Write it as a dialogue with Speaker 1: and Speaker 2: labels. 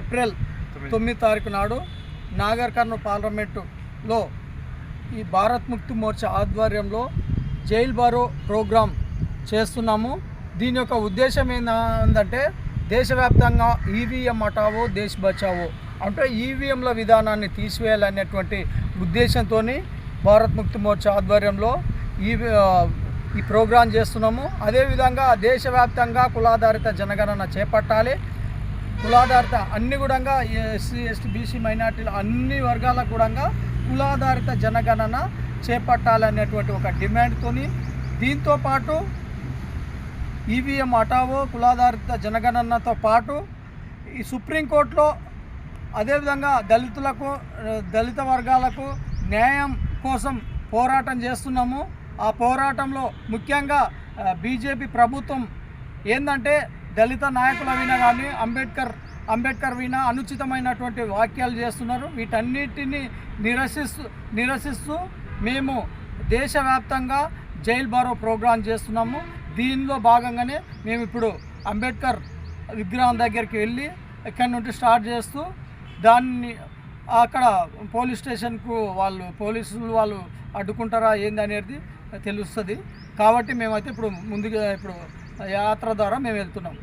Speaker 1: April తొమ్మిది. తారీఖు నాడు నాగర్ కర్నూలు పార్లమెంటులో ఈ భారత్ ముక్తి మోర్చా ఆధ్వర్యంలో జైల్ బారో ప్రోగ్రాం చేస్తున్నాము. దీని యొక్క ఉద్దేశం ఏంటంటే దేశవ్యాప్తంగా ఈవీఎం హటావో దేశ్ బచావో అంటే ఈవీఎంల విధానాన్ని తీసివేయాలనేటువంటి ఉద్దేశంతో భారత్ ముక్తి మోర్చా ఆధ్వర్యంలో ఈ ఈ ప్రోగ్రాం చేస్తున్నాము. అదేవిధంగా దేశవ్యాప్తంగా కులాధారిత జనగణన చేపట్టాలి. కులాధారిత అన్ని కూడా ఎస్సీ ఎస్టీ బీసీ మైనార్టీలు అన్ని వర్గాలకు కూడా కులాధారిత జనగణన చేపట్టాలనేటువంటి ఒక డిమాండ్తోని దీంతో పాటు ఈవీఎం అటావో కులాధారిత జనగణనతో పాటు ఈ సుప్రీంకోర్టులో అదేవిధంగా దళితులకు దళిత వర్గాలకు న్యాయం కోసం పోరాటం చేస్తున్నాము. ఆ పోరాటంలో ముఖ్యంగా బీజేపీ ప్రభుత్వం ఏంటంటే దళిత నాయకుల విన కానీ అంబేద్కర్ అంబేద్కర్ విన అనుచితమైనటువంటి వాక్యాలు చేస్తున్నారు. వీటన్నిటిని నిరసిస్తూ నిరసిస్తూ మేము దేశవ్యాప్తంగా జైల్ బారో ప్రోగ్రాం చేస్తున్నాము. దీనిలో భాగంగానే మేము ఇప్పుడు అంబేద్కర్ విగ్రహం దగ్గరికి వెళ్ళి ఎక్కడి నుండి స్టార్ట్ చేస్తూ దాన్ని అక్కడ పోలీస్ స్టేషన్కు వాళ్ళు పోలీసులు వాళ్ళు అడ్డుకుంటారా ఏంది అనేది తెలుస్తుంది. కాబట్టి మేమైతే ఇప్పుడు ముందుగా ఇప్పుడు యాత్ర ద్వారా మేము వెళ్తున్నాం.